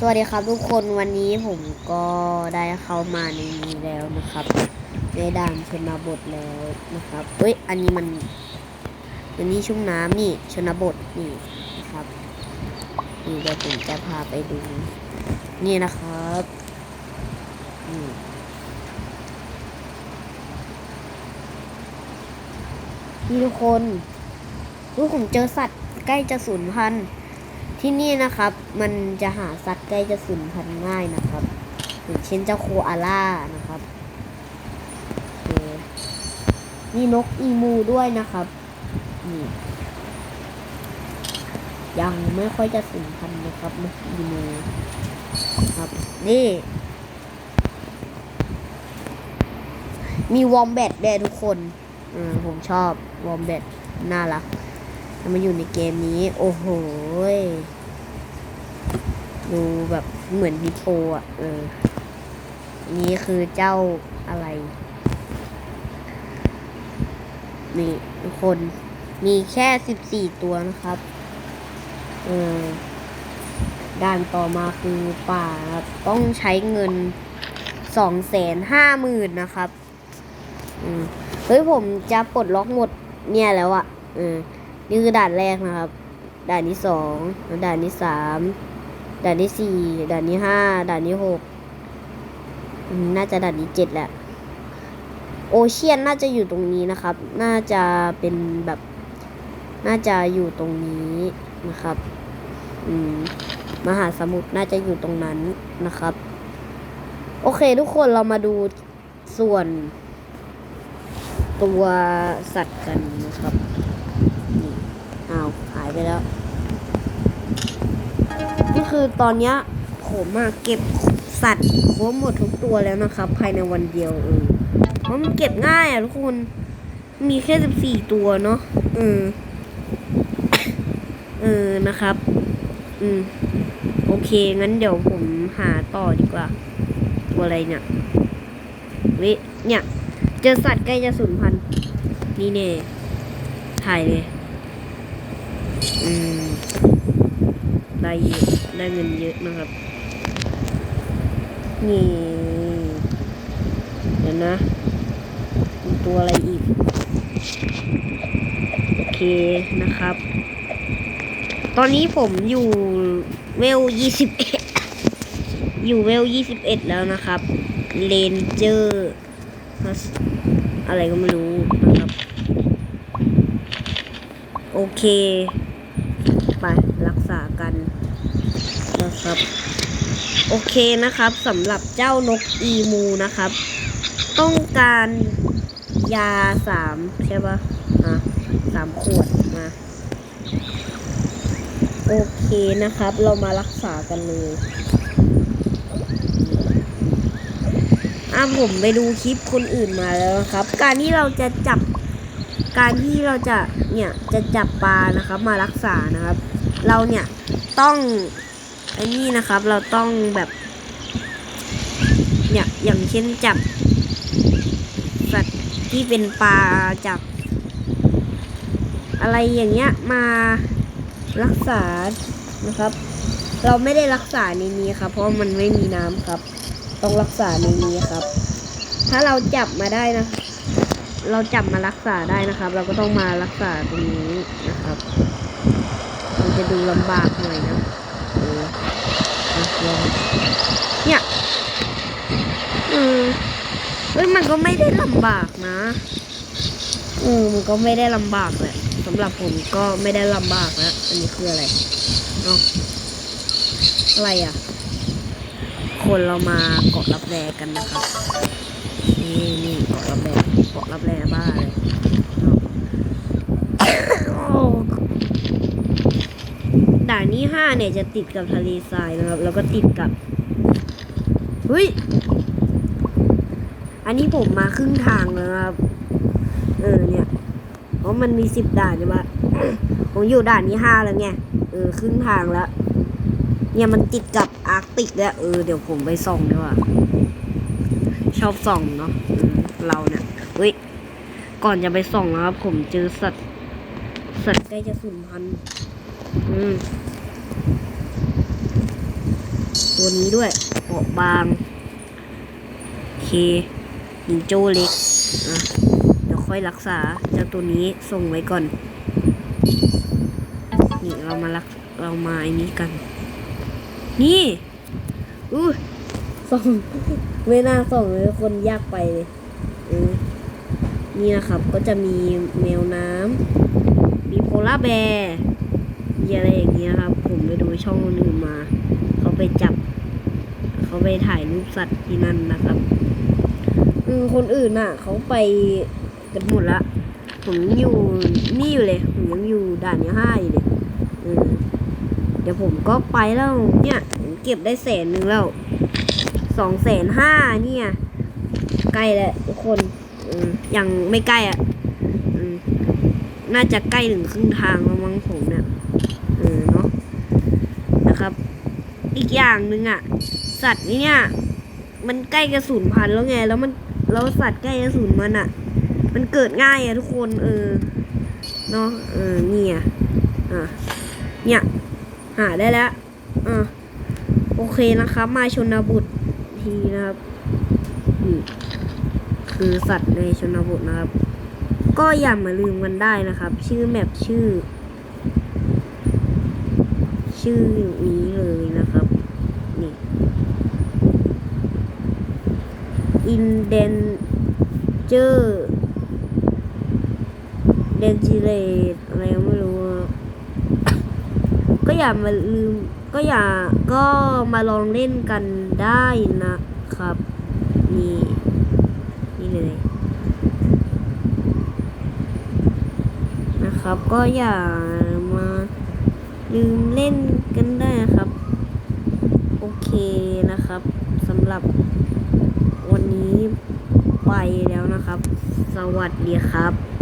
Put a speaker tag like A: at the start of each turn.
A: สวัสดีครับทุกคนวันนี้ผมก็ได้เข้ามาในนี้แล้วนะครับในด่านชนบทแล้วนะครับเฮ้ยอันนี้มันอันนี้ชุ่มน้ำนี่ชนบทนี่นะครับนี่เดี๋ยวผมจะพาไปดู นี่นะครับนี่นี่ทุกคนรู้ผมเจอสัตว์ใกล้จะสูญพันธุ์ ที่นี่นะครับ มันจะหาสัตว์ใกล้จะสูญพันธุ์ง่ายนะครับ อย่างเช่นเจ้าโคอาล่านะครับโอเคนี่นกอีมูด้วยนะครับนี่ยังไม่ค่อยจะสูญพันธุ์นะครับนกอีมูครับนี่มีวอมแบทด้วยทุกคนอืมผมชอบวอมแบทน่ารัก มาอยู่ในเกมนี้ โอ้โหดูแบบเหมือนฮิโปอะ เออ นี่คือเจ้าอะไร นี่ทุกคนมีแค่สิบสี่ตัวนะครับ เออด้านต่อมาคือป่าครับต้องใช้เงินสองแสนห้าหมื่นนะครับ อืมเฮ้ยผมจะปลดล็อกหมดเนี่ยแล้วอะเออ นี่คือด่านแรกนะครับ ด่านที่สองแล้วด่านที่สามด่านที่สี่ด่านที่ห้าด่านที่หกอืมน่าจะด่านที่เจ็ดแหละโอเชียนน่าจะอยู่ตรงนี้นะครับ น่าจะเป็นแบบ น่าจะอยู่ตรงนี้นะครับ อืม มหาสมุทรน่าจะอยู่ตรงนั้นนะครับ โอเคทุกคนเรามาดูส่วน ตัวสัตว์กันนะครับ อ้าวหายไปแล้วนี่คือตอนเนี้ยผมอะเก็บสัตว์ครบหมดทุกตัวแล้วนะครับ ภายในวันเดียวเออเพราะมันเก็บง่ายอะทุกคนมีแค่สิบสี่ตัวเนาะเออเออนะครับ อืม โอเค งั้นเดี๋ยวผมหาต่อดีกว่า ตัวอะไรเนี่ยวิเนี่ย เจอสัตว์ใกล้จะสูญพันธุ์นี่เน่ถ่ายเลย อืมได้เยอะได้เงินเยอะนะครับ นี่ เดี๋ยวนะมีตัวอะไรอีก โอเคนะครับ ตอนนี้ผมอยู่เวลยี่สิบเอ็ดอยู่เวลยี่สิบเอ็ดแล้วนะครับ เลนเจอร์อะไรก็ไม่รู้นะครับ โอเค ไปรักษากันนะครับ โอเคนะครับสำหรับเจ้านกอีมูนะครับ ต้องการยาสามใช่ปะอะสามขวดมาโอเคนะครับ เรามารักษากันเลยอะผมไปดูคลิปคนอื่นมาแล้วนะครับ การที่เราจะจับ การที่เราจะเนี่ยจะจับปลานะครับมารักษานะครับ เราเนี่ยต้องไอ้นี่นะครับเราต้องแบบเนี่ยอย่างเช่นจับสัตว์ที่เป็นปลาจับ อะไรอย่างเงี้ยมารักษานะครับ เราไม่ได้รักษาในนี้ครับ เพราะมันไม่มีน้ำครับ ต้องรักษาในนี้ครับ ถ้าเราจับมาได้นะ เราจับมารักษาได้นะครับ เราก็ต้องมารักษาตรงนี้นะครับ มันจะดูลำบากหน่อยนะเนี่ยอืมเฮ้ยมันก็ไม่ได้ลำบากนะอืมมันก็ไม่ได้ลำบากแหละสำหรับผมก็ไม่ได้ลำบากแล้วอันนี้คืออะไรเนาะอะไรอะ คนเรามาเกาะรับแรกันนะครับ นี่นี่เกาะรับแรเกาะรับแรบ้าเลยด่านนี้ห้าเนี่ยจะติดกับทะเลทรายนะครับ แล้วก็ติดกับเฮ้ยอันนี้ผมมาครึ่งทางแล้วครับ เออเนี่ยเพราะมันมีสิบด่านใช่ปะผมอยู่ด่านนี้ห้าแล้วไงเออครึ่งทางแล้ว เนี่ยมันติดกับอาร์กติกแล้ว เออเดี๋ยวผมไปส่องดีกว่า ชอบส่องเนาะเราเนี่ยเฮ้ย ก่อนจะไปส่องนะครับ ผมเจอสัตว์ สัตว์ใกล้จะสูญพันธุ์ตัวนี้ด้วยเปาะบางเคหิงโจ้เล็กเดี๋ยวค่อยรักษาเจ้าตัวนี้ส่งไว้ก่อน นี่เรามารักเรามาไอ้นี้กัน นี่อู้ ส่องไม่น่าส่องเลยคนยากไปเลยเออนี่นะครับ ก็จะมีแมวน้ำมีโพลาร์แบร์มีอะไรอย่างเงี้ยครับ ผมไปดูช่องนอื่นมา เขาไปจับ เขาไปถ่ายรูปสัตว์ที่นั่นนะครับอืมคนอื่นน่ะ เขาไปกันหมดละผมยังอยู่นี่อยู่เลยผมยังอยู่ด่านที่ห้าอยู่เลยเดี๋ยวผมก็ไปแล้วเนี่ยผมเก็บได้แสนหนึ่งแล้ว สองแสนห้าเนี่ย ใกล้แล้วทุกคนออยังไม่ใกล้อะน่าจะใกล้ถึงครึ่งทางแล้วมั้งผมเนี่ยเออเนาะนะครับ อีกอย่างหนึ่งอะ สัตว์นี้เนี่ยมันใกล้จะสูญพันธุ์แล้วไง แล้วมันแล้วสัตว์ใกล้จะสูญมันอะ มันเกิดง่ายอะทุกคนเออเนาะเออเนี่ยอะเนี่ย หาได้แล้วอะโอเคนะครับ มาชนบุตร ทีนะครับคือสัตว์ในชนบทนะครับ ก็อย่ามาลืมกันได้นะครับ ชื่อแมปชื่อ ชื่อนี้เลยนะครับ นี่อินเดนเจอร์เดนจิเลตอะไรก็ไม่รู้อะ ก็อย่ามาลืมก็อย่าก็มาลองเล่นกันได้นะครับ นี่นี่เลยนะครับ ก็อย่ามาลืมเล่นกันได้นะครับ โอเคนะครับสำหรับวันนี้ไปแล้วนะครับ สวัสดีครับ